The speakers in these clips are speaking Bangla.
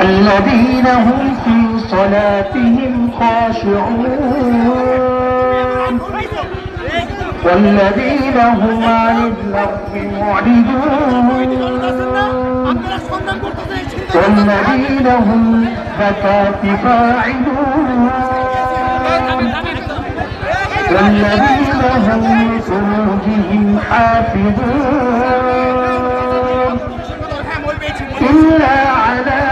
الذين هم في صلاتهم خاشعون والذين هم عن اللغو معرضون والذين هم زكاة فاعلون والذين هم لفروجهم حافظون إلا على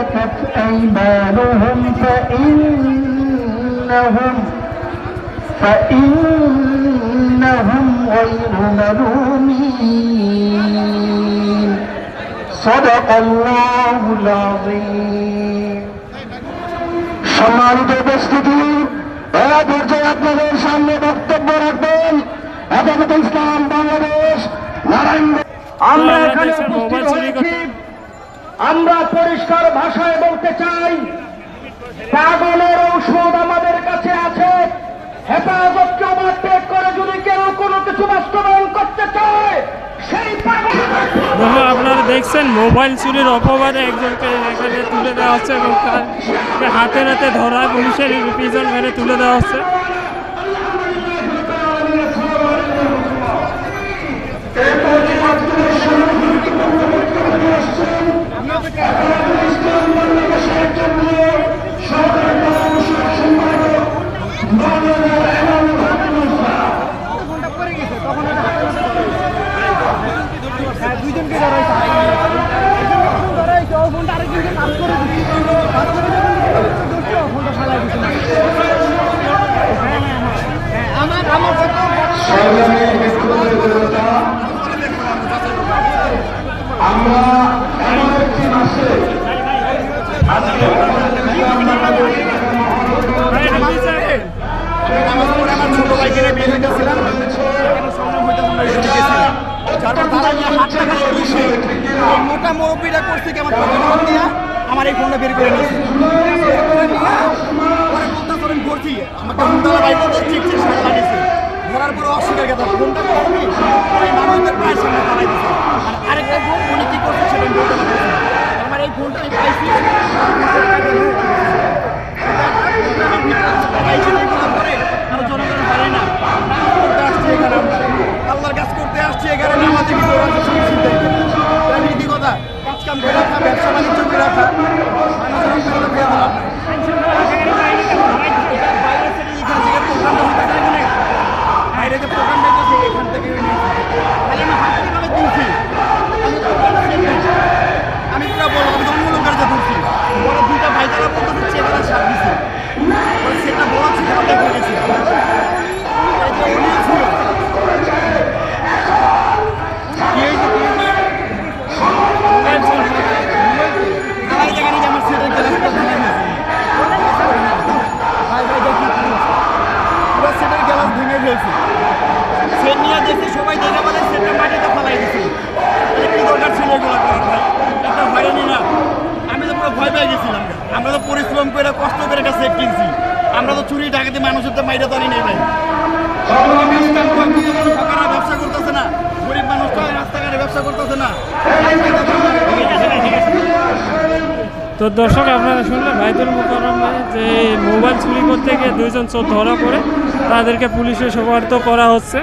ملكت أيمانهم فإنهم فإنهم غير ملومين صدق الله العظيم সম্মানিত উপস্থিতি এ পর্যায়ে আপনাদের সামনে বক্তব্য রাখবেন হেফাজত ইসলাম বাংলাদেশ নারায়ণ আমরা এখানে বাংলাদেশের উপস্থিত মোবাইল চুরি হয়েছি আমরা পরিষ্কার ভাষায় বলতে চাই, পাগলের ঔষধ আমাদের কাছে আছে। হেফাজত হেফাজতকে ওভারটেক করে যদি কেউ কোনো কিছু বাস্তবায়ন করতে চায়, সেই পাগল আপনারা দেখছেন, মোবাইল চুরির অপবাদে একজনকে এখানে তুলে দেওয়া হচ্ছে এবং তাকে হাতে হাতে ধরা, পুলিশের পিজন মেরে তুলে দেওয়া হচ্ছে। দুইজনকে ধরাইছে ধরাইছে ও ফোনটা আরেকজনকে কাজ করে কাজ করে দিচ্ছে ও ফোনটা ফালাই দিচ্ছে আমার আমার আমরা এমন একটি মাসে নামাজ পড়ে আমার ছোট ভাইকে নিয়ে বের হইতেছিলাম এখানে সংগ্রাম হইতেছে আমরা এখানে গেছিলাম মোটা মুরব্বীরা করছে কি আমার দিয়া? আমার এই ফোনটা বের করে নিয়েছে পরে বলতে করেন করছি। আমাকে মুন্দালা ভাই বলতে ঠিক ঠিক সাথে লাগিয়েছে ধরার পরে অস্বীকার কথা ফোনটা করবি উনি কি করছে আমার এই ফোনটা আমি পাইছি আল্লাহর কাজ করতে আসছি এখানে নামাজে কিছু নীতি কথা কাজ কাম করে রাখা ব্যবসা বাণিজ্য করে রাখা বাইরে যে প্রোগ্রামটা হইতেছে এখান থেকে খালি আমি হাত কীভাবে তুলছি আমি প্রোগ্রামটা দেখেছি। আমি পুরো বড় আমি জন্মলোকের যে ধরছি বড় দুইটা ভাই তারা বলতে দিচ্ছে এবার সাপ দিচ্ছে পরে সেটা বড় ছিল দেখে গেছি এই যে উনিও ছিল কি হয়েছে কি হয়েছে আমার এই জায়গায় আমার সেটের গ্লাসটা ভেঙে গেছে ভাই ভাই দেখি কি হয়েছে? পুরো সেটের গ্লাস ভেঙে ফেলছে সেট নিয়ে দেখছি সবাই দেখে বলে সেটটা মাটিতে ফালাই দিছে। কি দরকার ছিল এগুলো করার ভাই? একটা হয়রানি না। আমি তো পুরো ভয় পেয়ে গেছিলাম। আমরা তো পরিশ্রম করে, কষ্ট করে একটা সেট কিনছি। আমরা তো চুরি ডাকাতি মানুষের তো মাইরা জানি নেই ভাই। সরকাররা ব্যবসা করতেছে না। গরিব মানুষ তো রাস্তাঘাটে ব্যবসা করতেছে না। তো দর্শক, আপনারা শুনলেন ভাইদুল মুকরমে যে মোবাইল চুরি করতে গিয়ে দুইজন চোর ধরা পড়ে। তাদেরকে পুলিশে সোপার্দ করা হচ্ছে।